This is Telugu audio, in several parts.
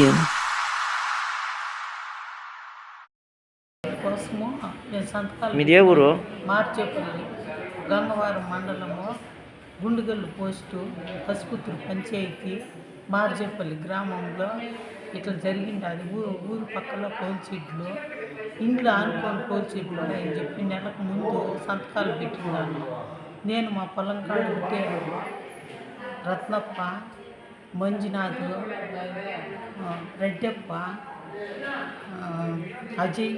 you. మీది ఏ ఊరు? మార్చేపల్లి. గంగవారం మండలము గుండుగల్లు పోస్టు పసుపుత్రి పంచాయతీ మార్చేపల్లి గ్రామంలో ఇట్లా జరిగింది. అది ఊరు ఊరు పక్కన పోల్చిట్లు ఇంట్లో అనుకోని పోల్చిట్లు అని చెప్పి నెలకు ముందు సంతకాలు పెట్టినాను నేను మా పొలం కాడ ఉంటే రత్నప్ప మంజునాథ్ రెడ్డప్ప అజయ్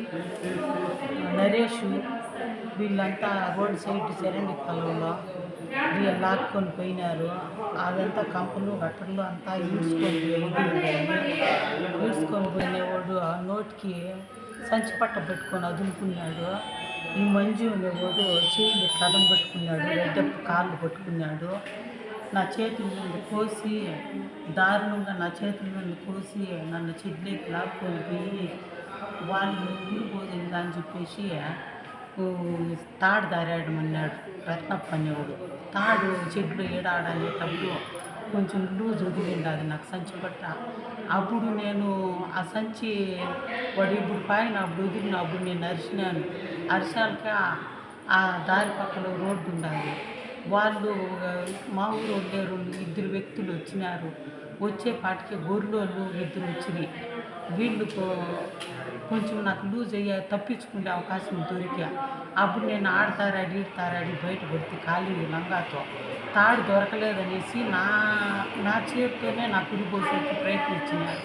నరేష్ వీళ్ళంతా రోడ్ సైడ్ శరణి కాలంలో వీళ్ళు లాక్కొని పోయినారు. అదంతా కంపలు గట్టర్లు అంతా ఈడ్చుకొని ఈడ్చుకొని పోయినవాడు ఆ నోటికి సంచి పట్ట పెట్టుకొని అదుముకున్నాడు. ఈ మంజు అనేవాడు చేయి కథం పెట్టుకున్నాడు రెడ్డప్ప కాళ్ళు పట్టుకున్నాడు. నా చేతుల నుండి కోసి దారుణంగా నా చేతుల నుండి కోసి నన్ను చెడ్లేకి లాక్కొని పోయి వాళ్ళు ఊరు పోయిందా అని చెప్పేసి తాడు దారాడమన్నాడు రత్నప్ప అనేవాడు. తాడు చెడ్లు ఏడాడనేటప్పుడు కొంచెం లూజ్ వదిలింది అది నాకు సంచి పట్ట. అప్పుడు నేను ఆ సంచి వాడు ఇప్పుడు పైన అప్పుడు వదిలిన అప్పుడు నేను అరిచినాను అరిచాక ఆ దారి పక్కన రోడ్డు ఉండాలి. వాళ్ళు మా ఊరు లేరు ఇద్దరు వ్యక్తులు వచ్చినారు. వచ్చే పాటికి గొర్రెలు ఇద్దరు వచ్చినాయి. వీళ్ళు కొంచెం నాకు లూజ్ అయ్యా తప్పించుకునే అవకాశం దొరికా. అప్పుడు నేను ఆడతారాడి ఈడతారాడి బయట పడితే ఖాళీ లంగాతో. తాడు దొరకలేదనేసి నా నా చేతితోనే నా కుడిపోసేకి ప్రయత్నించినారు.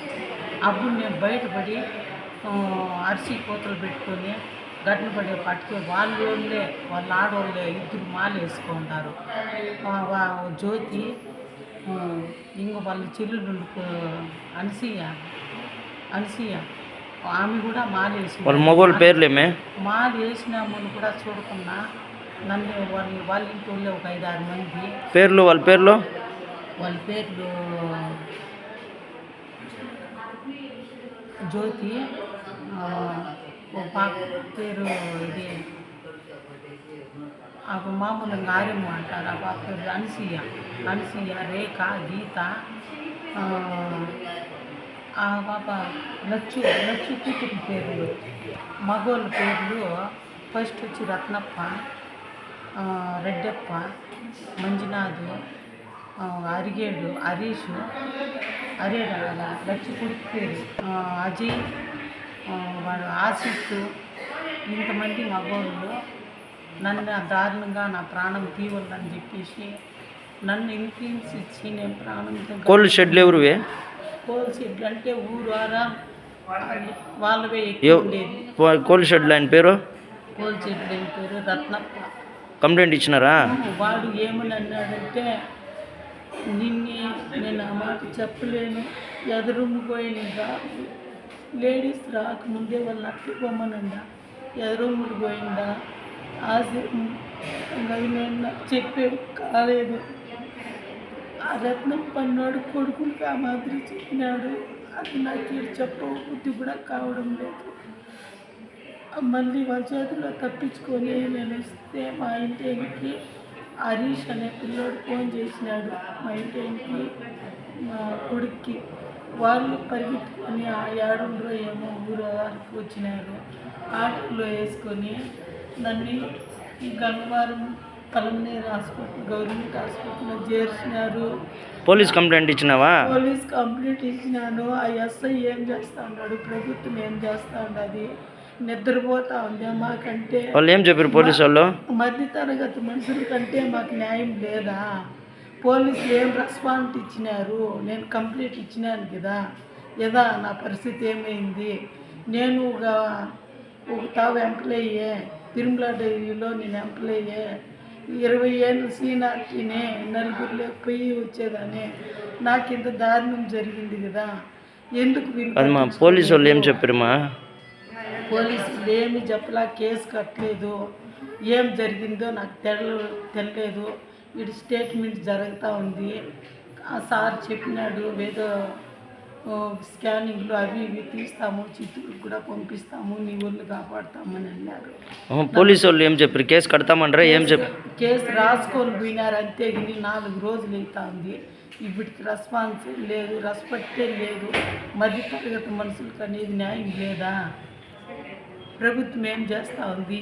అప్పుడు నేను బయటపడి అరిసి కోతలు పెట్టుకొని గడ్డలు పడేపాటికి వాళ్ళు వాళ్ళే వాళ్ళ ఆడవాళ్ళే ఇద్దరు మాల వేసుకుంటారు జ్యోతి ఇంక వాళ్ళ చెల్లెలు అనసూయ అనసూయ. ఆమె కూడా మాల వేసి వాళ్ళ మగవాళ్ళ పేర్లేమే? మాల వేసినామని కూడా చూడకుండా నన్ను వాళ్ళ వాళ్ళ ఇంటి వాళ్ళే ఒక ఐదు ఆరు మంది. పేర్లు వాళ్ళ పేర్లు? వాళ్ళ పేర్లు జ్యోతి పాప పేరు ఇది ఆ మామూలుగా ఆర్యము అంటారు ఆ పాప పేరు అనసూయ అనసూయ రేఖ గీత ఆ, ఆ పాప లచ్చు లచ్చు కూతురు పేర్లు మగోళ్ళ పేర్లు ఫస్ట్ వచ్చి రత్నప్ప ఆ, రెడ్డప్ప మంజునాథ్ ఆ, అరిగేడు హరీష్ అరేడు అలా లచ్చి కొడుకు పేరు ఆ, అజయ్ ఆ, వాడు ఆసిఫ్ ఇంతమంది మగవాళ్ళు నన్ను దారుణంగా నా ప్రాణం తీయవద్దని చెప్పేసి నన్ను ఇన్ఫ్లుయెన్స్ ఇచ్చి నేను ప్రాణంతో కోళ్ళు షెడ్లు ఎవరువే? కోల్ షెడ్లు అంటే ఊరారా వాళ్ళవే. ఎక్కువ కోళ్ళు షెడ్లు ఆయన పేరు? కోల్ షెడ్లు ఏం పేరు రత్నప్ప. కంప్లైంట్ ఇచ్చినారా? వాడు ఏమని అన్నాడంటే నిన్నే నేను ఆ మాట చెప్పలేను. ఎదురుము పోయినగా లేడీస్ రాకముందే వాళ్ళు అట్లా పొమ్మనండా ఎదురుములు పోయిందా? ఆశ అది నాకు చెప్పే కాలేదు. ఆ రత్నం పన్నాడు కొడుకులకి ఆ మాదిరి చెప్పినాడు. అది నాకు ఈడ చెప్ప బుద్ధి కూడా కావడం లేదు. మళ్ళీ వాళ్ళ చేతిలో తప్పించుకొని నేను వస్తే మా ఇంటికి హరీష్ అనే పిల్లోడు ఫోన్ చేసినాడు. మా ఇంటికి మా కొడుక్కి. వాళ్ళు పరిగెత్తుకొని ఆ ఏడుండ్రో ఏమో ఊరు వచ్చినారు. ఆటోలో వేసుకొని నన్ను ఈ గంగవారం పలమనేరు హాస్పిటల్ గవర్నమెంట్ హాస్పిటల్లో చేర్చినారు. పోలీస్ కంప్లైంట్ ఇచ్చినావా? పోలీస్ కంప్లీట్ ఇచ్చినాను. ఆ ఎస్ఐ ఏం చేస్తా ఉన్నాడు ప్రభుత్వం ఏం చేస్తా ఉన్నది నిద్రపోతా ఉందా మాకంటే. వాళ్ళు ఏం చెప్పారు పోలీసు వాళ్ళు? మధ్య తరగతి మనుషుల కంటే మాకు న్యాయం లేదా? పోలీసులు ఏం రెస్పాన్స్ ఇచ్చినారు? నేను కంప్లీట్ ఇచ్చినాను కదా. యదా నా పరిస్థితి ఏమైంది? నేను ఒక ఒక తావు ఎంప్లాయే తిరుమల డైరీలో నేను ఎంప్లాయే ఇరవై ఏళ్ళు సీనార్టీనే నలుగురిలో పోయి వచ్చేదాన్ని నాకు ఇంత దారుణం జరిగింది కదా. ఎందుకు వీళ్ళు అది మా పోలీసు వాళ్ళు ఏం చెప్పారమ్మా పోలీసులు ఏమి చెప్పలా కేసు కట్టలేదు. ఏం జరిగిందో నాకు తెల తెలియలేదు వీడి స్టేట్మెంట్ జరుగుతూ ఉంది. ఆ సార్ చెప్పినాడు ఏదో స్కానింగ్లు అవి ఇవి తీస్తాము చిత్తూరుకు కూడా పంపిస్తాము నీ ఊళ్ళు కాపాడుతామని అన్నారు. పోలీసు వాళ్ళు ఏం చెప్పారు కేసు కడతామంటారా? ఏం చెప్ కేసు రాసుకొని పోయినారు అంతే నాలుగు రోజులు అవుతా ఉంది ఇప్పటికి రెస్పాన్స్ లేదు రెస్పెక్టే లేదు. మధ్య తరగతి మనుషులకు అనేది న్యాయం లేదా? ప్రభుత్వం ఏం చేస్తూ ఉంది?